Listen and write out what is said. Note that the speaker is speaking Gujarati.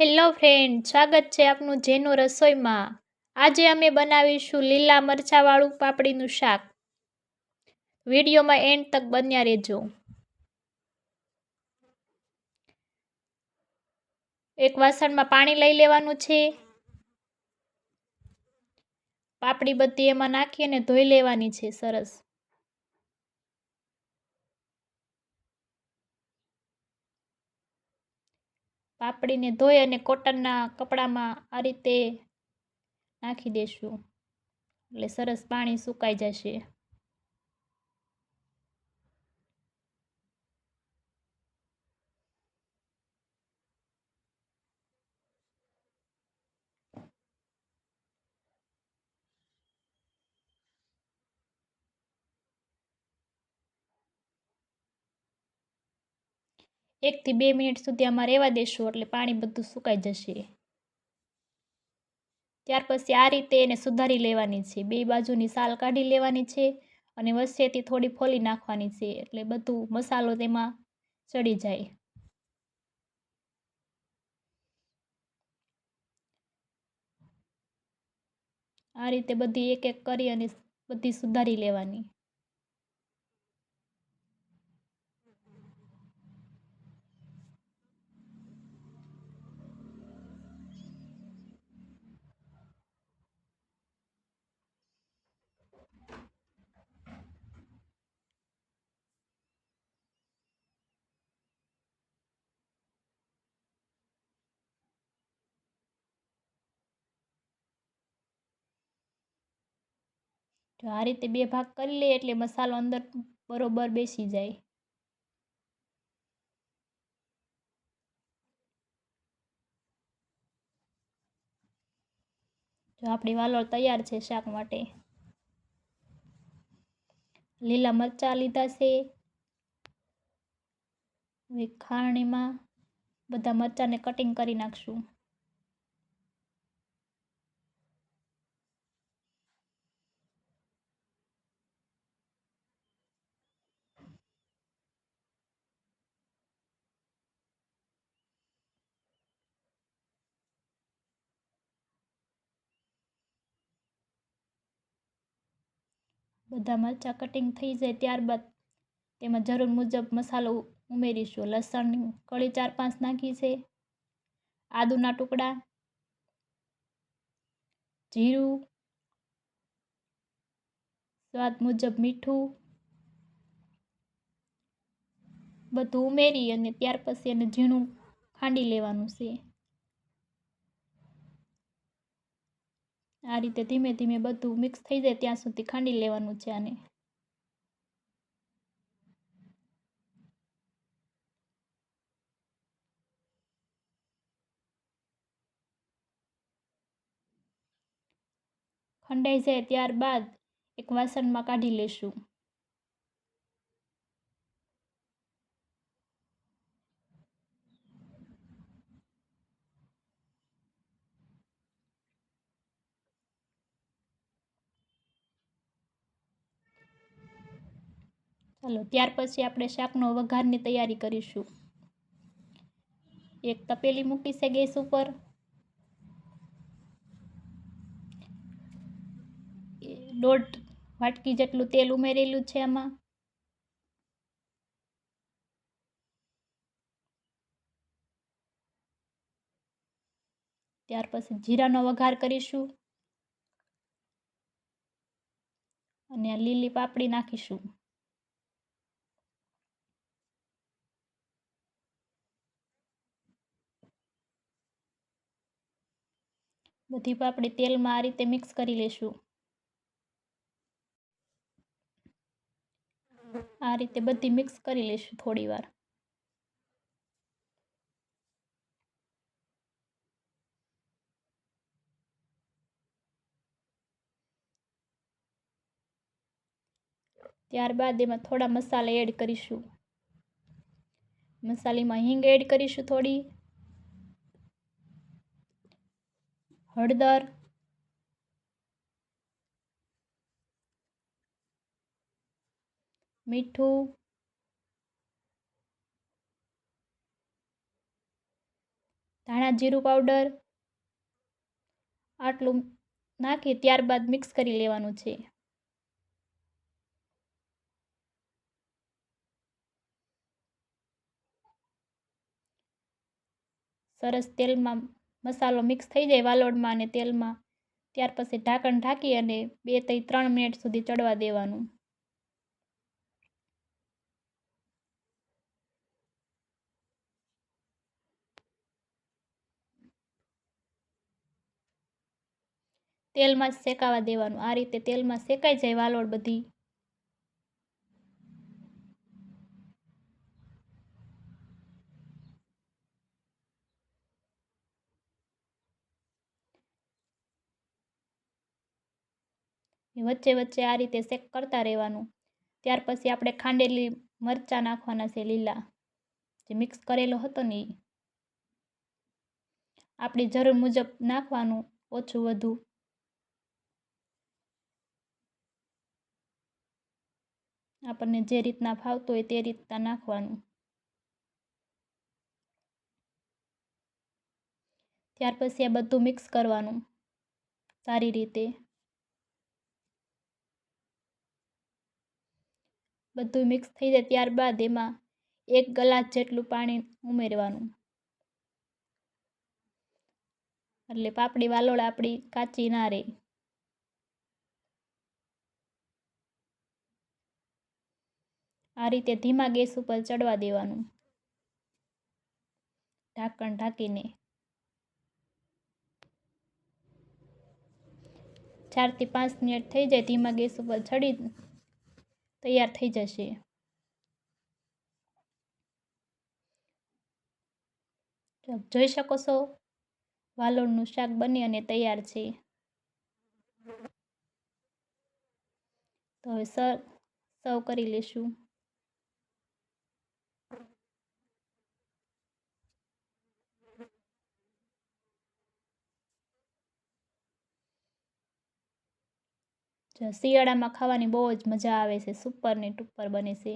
હેલો ફ્રેન્ડ, સ્વાગત છે આપનું જેનું રસોઈમાં. આજે અમે બનાવીશું લીલા મરચાંવાળું પાપડીનું શાક. વિડીયોમાં એન્ડ તક બન્યા રહેજો. એક વાસણમાં પાણી લઈ લેવાનું છે. પાપડી બધી એમાં નાખી અને ધોઈ લેવાની છે, સરસ. પાપડીને ધોઈ અને કોટનના કપડામાં આ રીતે નાખી દેશું. એટલે સરસ પાણી સુકાઈ જશે. એકથી બે મિનિટ સુધી આમાં રહેવા દેશું, એટલે પાણી બધું સુકાઈ જશે. ત્યાર પછી આ રીતે એને સુધારી લેવાની છે. બે બાજુની સાલ કાઢી લેવાની છે અને વચ્ચેથી થોડી ફોલી નાખવાની છે, એટલે બધું મસાલો તેમાં ચડી જાય. આ રીતે બધી એક એક કરી અને બધી સુધારી લેવાની. જો આ રીતે બે ભાગ કરી લે એટલે મસાલો અંદર બરોબર બેસી જાય. જો આપણી વાલોળ તૈયાર છે શાક માટે. લીલા મરચાં લીધા છે. હવે ખાણીમાં બધા મરચાંને કટિંગ કરી નાખશું. બધા મરચાં કટિંગ થઈ જાય ત્યારબાદ તેમાં જરૂર મુજબ મસાલો ઉમેરીશું. લસણ કળી ચાર પાંચ નાખી છે. આદુના ટુકડા, જીરું, સ્વાદ મુજબ મીઠું બધું ઉમેરી અને ત્યાર પછી એને ઝીણું ખાંડી લેવાનું છે. આ રીતે ધીમે ધીમે બધું મિક્સ થઈ જાય ત્યાં સુધી ખાંડી લેવાનું છે આને. ખંડાઈ જાય ત્યારબાદ એક વાસણમાં કાઢી લેશું. ચાલો, ત્યાર પછી આપણે શાકનો વઘારની તૈયારી કરીશું. એક તપેલી મૂકી છે ગેસ ઉપર. દોઢ વાટકી જેટલું તેલ ઉમેરેલું છે આમાં. ત્યાર પછી જીરાનો વઘાર કરીશું. અને આ લીલી પાપડી નાખીશું. બધી પાપડી તેલમાં આ રીતે મિક્સ કરી લેશું. આ રીતે બધી મિક્સ કરી લેશું થોડી વાર. ત્યારબાદ એમાં થોડા મસાલા એડ કરીશું. મસાલીમાં હિંગ એડ કરીશું થોડી. હળદર. મીઠું. ધાણા જીરું પાવડર. આટલું નાખી ત્યારબાદ મિક્સ કરી લેવાનું છે. સરસ તેલમાં મસાલો મિક્સ થઈ જાય વાલોડમાં અને તેલમાં. ત્યાર પછી ઢાંકણ ઢાંકી અને બેથી ત્રણ મિનિટ સુધી ચડવા દેવાનું. તેલમાં જ શેકાવા દેવાનું. આ રીતે તેલમાં શેકાઈ જાય વાલોડ બધી. વચ્ચે વચ્ચે આ રીતે શેક કરતા રહેવાનું. ત્યાર પછી આપણે ખાંડેલી મરચાં નાખવાના છે લીલા. જે મિક્સ કરેલો હતો ને એ આપણી જરૂર મુજબ નાખવાનું ઓછું વધુ. આપણને જે રીતના ફાવતું હોય તે રીતના નાખવાનું. ત્યાર પછી આ બધું મિક્સ કરવાનું. સારી રીતે. બધું મિક્સ થઈ જાય ત્યારબાદ એમાં એક ગ્લાસ જેટલું પાણી ઉમેરવાનું. એટલે પાપડી વાલોળ આપણી કાચી ના રહે. આ રીતે ધીમા ગેસ ઉપર ચડવા દેવાનું. ઢાંકણ ઢાંકીને. ચારથી પાંચ મિનિટ થઈ જાય ધીમા ગેસ ઉપર ચડી તૈયાર થઈ જશે. જોઈ શકો છો, વાલોળનું શાક બની અને તૈયાર છે. તો હવે સર્વ કરી લેશું. શિયાળામાં ખાવાની બહુ જ મજા આવે છે. સુપર ને ટુપર બને છે.